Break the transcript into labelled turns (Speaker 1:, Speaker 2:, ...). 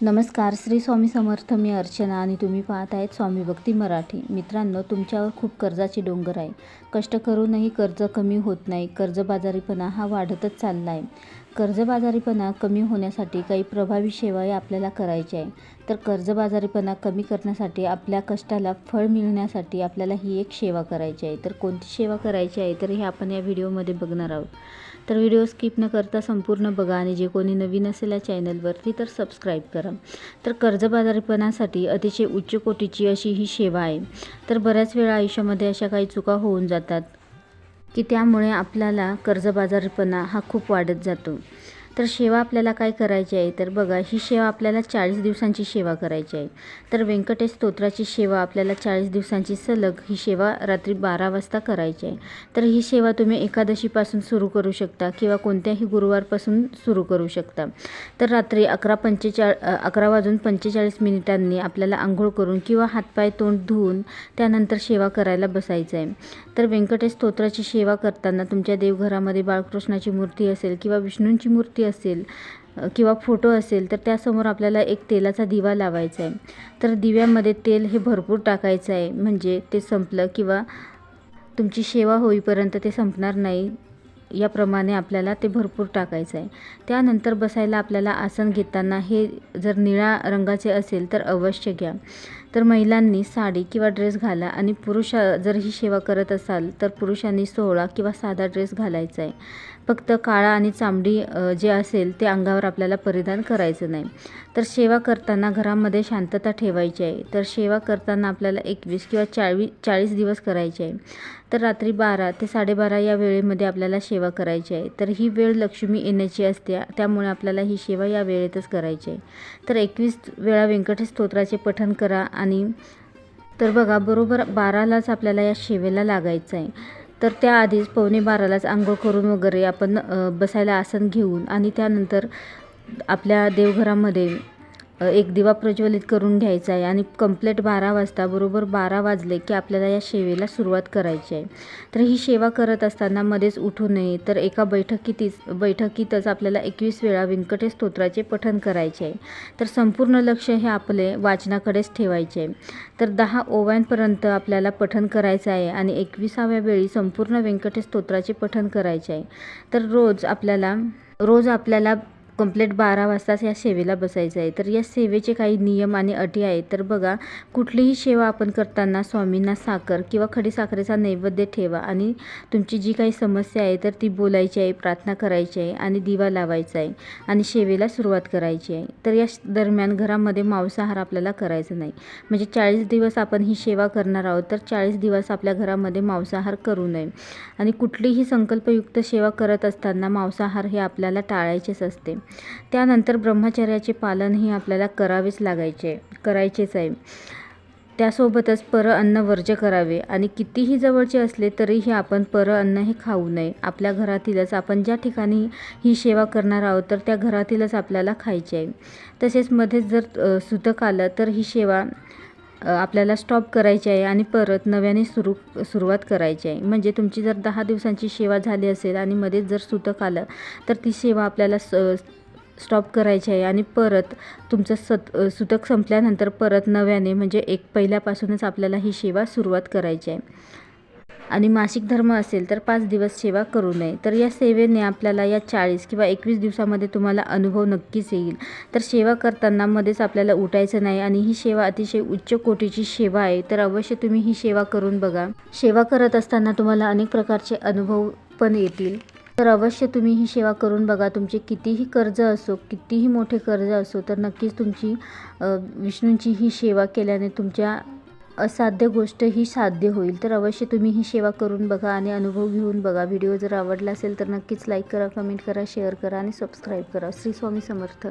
Speaker 1: नमस्कार श्री स्वामी समर्थ मी अर्चना आणि तुम्ही पाहत आहेत स्वामी भक्ती मराठी. मित्रांनो तुमच्यावर खूप कर्जाची डोंगर आहे. कष्ट करूनही कर्ज कमी होत नाही. कर्जबाजारीपणा हा वाढतच चालला आहे कर्जबाजारीपणा कमी होण्यासाठी काही प्रभावी सेवाही आपल्याला करायची आहे. तर कर्जबाजारीपणा कमी करण्यासाठी आपल्या कष्टाला फळ मिळण्यासाठी आपल्याला ही एक सेवा करायची आहे. तर कोणती सेवा करायची आहे? तर हे आपण या व्हिडिओमध्ये बघणार आहोत. तर व्हिडिओ स्किप न करता संपूर्ण बघा आणि जे कोणी नवीन असेल या चॅनलवरती तर सबस्क्राईब करा. तर कर्जबाजारीपणासाठी अतिशय उच्च कोटीची अशी ही सेवा आहे. तर बऱ्याच वेळा आयुष्यामध्ये अशा काही चुका होऊन जातात. की त्यामुळे आपल्याला कर्जबाजारीपणा हा खूप वाढत जातो. तर सेवा आपल्याला काय करायची आहे? तर बघा ही सेवा आपल्याला चाळीस दिवसांची सेवा करायची आहे. तर व्यंकटेश स्तोत्राची सेवा आपल्याला चाळीस दिवसांची सलग ही सेवा रात्री बारा वाजता करायची आहे. तर ही सेवा तुम्ही एकादशीपासून सुरू करू शकता किंवा कोणत्याही गुरुवारपासून सुरू करू शकता. तर रात्री अकरा पंचेचाळ अकरा वाजून पंचेचाळीस मिनिटांनी आपल्याला आंघोळ करून किंवा हातपाय तोंड धुवून त्यानंतर सेवा करायला बसायचं आहे. तर व्यंकटेश स्तोत्राची सेवा करताना तुमच्या देवघरामध्ये बाळकृष्णाची मूर्ती असेल किंवा विष्णूंची मूर्ती असेल किंवा फोटो असेल तर त्यासमोर आपल्याला एक तेलाचा दिवा लावायचा आहे तर दिव्यामध्ये तेल हे भरपूर टाकायचं आहे म्हणजे ते संपलं किंवा तुमची सेवा होईपर्यंत ते संपणार नाही याप्रमाणे आपल्याला ते भरपूर टाकायचं आहे त्यानंतर बसायला आपल्याला आसन घेताना हे जर निळ्या रंगाचे असेल तर अवश्य घ्या. तर महिलांनी साडी किंवा ड्रेस घाला आणि पुरुष जर ही सेवा करत असाल तर पुरुषांनी सोहळा किंवा साधा ड्रेस घालायचा आहे. फक्त काळा आणि चांबडी जे असेल ते अंगावर आपल्याला परिधान करायचं नाही. तर सेवा करताना घरामध्ये शांतता ठेवायची आहे. तर सेवा करताना आपल्याला एकवीस किंवा चाळीस चाळीस दिवस करायचे आहे. तर रात्री बारा ते साडेबारा या वेळेमध्ये आपल्याला सेवा करायची आहे. तर ही वेळ लक्ष्मी येण्याची असते. त्यामुळे आपल्याला ही सेवा या वेळेतच करायची आहे. तर एकवीस वेळा व्यंकटेश स्तोत्राचे पठण करा आणि तर बघा बरोबर बारालाच आपल्याला या सेवेला लागायचं आहे. तर त्याआधीच पावणे बारालाच आंघोळ करून वगैरे आपण बसायला आसन घेऊन आणि त्यानंतर आपल्या देवघरामध्ये एक दिवा प्रज्वलित करून घ्यायचा आहे आणि कंप्लेट बारा वाजता बरोबर बारा वाजले की आपल्याला या सेवेला सुरुवात करायची आहे. तर ही सेवा करत असताना मध्येच उठू नये तर एका बैठकीतीच बैठकीतच आपल्याला एकवीस वेळा व्यंकटेश स्तोत्राचे पठन करायचे आहे. तर संपूर्ण लक्ष हे आपले वाचनाकडेच ठेवायचे आहे. तर दहा ओव्यांपर्यंत आपल्याला पठन करायचं आहे आणि एकविसाव्या वेळी संपूर्ण व्यंकटेश स्तोत्राचे पठन करायचे आहे. तर रोज आपल्याला रोज आपल्याला कंप्लेट बारा वाजताच या सेवेला बसायचं आहे. तर या सेवेचे काही नियम आणि अटी आहेत. तर बघा कुठलीही सेवा आपण करताना स्वामींना साखर किंवा खडीसाखरेचा नैवेद्य ठेवा आणि तुमची जी काही समस्या आहे तर ती बोलायची आहे प्रार्थना करायची आहे आणि दिवा लावायचा आहे आणि सेवेला सुरुवात करायची आहे. तर या दरम्यान घरामध्ये मांसाहार आपल्याला करायचा नाही. म्हणजे चाळीस दिवस आपण ही सेवा करणार आहोत तर चाळीस दिवस आपल्या घरामध्ये मांसाहार करू नये. आणि कुठलीही संकल्पयुक्त सेवा करत असताना मांसाहार हे आपल्याला टाळायचेच असते. त्यानंतर ब्रह्मचर्याचे पालन हे आपल्याला करावेच लागायचे करायचेच आहे. त्यासोबतच पर अन्न वर्ज्य करावे आणि कितीही जवळचे असले तरीही आपण पर अन्न हे खाऊ नये. आपल्या घरातीलच आपण ज्या ठिकाणी ही सेवा करणार आहोत तर त्या घरातीलच आपल्याला खायचे आहे. तसेच मध्येच जर सुतक आलं तर ही सेवा आपल्याला स्टॉप करायची आहे आणि परत नव्याने सुरू सुरुवात करायची आहे. म्हणजे तुमची जर दहा दिवसांची सेवा झाली असेल आणि मध्येच जर सुतक आलं तर ती सेवा आपल्याला स स्टॉप करायची आहे आणि परत तुमचं सत सुतक संपल्यानंतर परत नव्याने म्हणजे एक पहिल्यापासूनच आपल्याला ही सेवा सुरुवात करायची आहे. आणि मासिक धर्म असेल तर पाच दिवस सेवा करू नये. तर या सेवेने आपल्याला या चाळीस किंवा एकवीस दिवसामध्ये तुम्हाला अनुभव नक्कीच येईल. तर सेवा करताना मध्येच आपल्याला उठायचं नाही आणि ही सेवा अतिशय उच्च कोटीची सेवा आहे. तर अवश्य तुम्ही ही सेवा करून बघा. सेवा करत असताना तुम्हाला अनेक प्रकारचे अनुभव पण येतील. तर अवश्य तुम्ही ही सेवा करून बघा. तुमचे कितीही कर्ज असो कितीही मोठे कर्ज असो तर नक्कीच तुमची विष्णूंची ही सेवा केल्याने तुमच्या असाध्य गोष्ट ही साध्य होईल. तर अवश्य तुम्ही ही सेवा करून बघा आणि अनुभव घेऊन बघा. व्हिडिओ जर आवडला असेल तर नक्कीच लाईक करा कमेंट करा शेअर करा आणि सबस्क्राईब करा. श्री स्वामी समर्थ.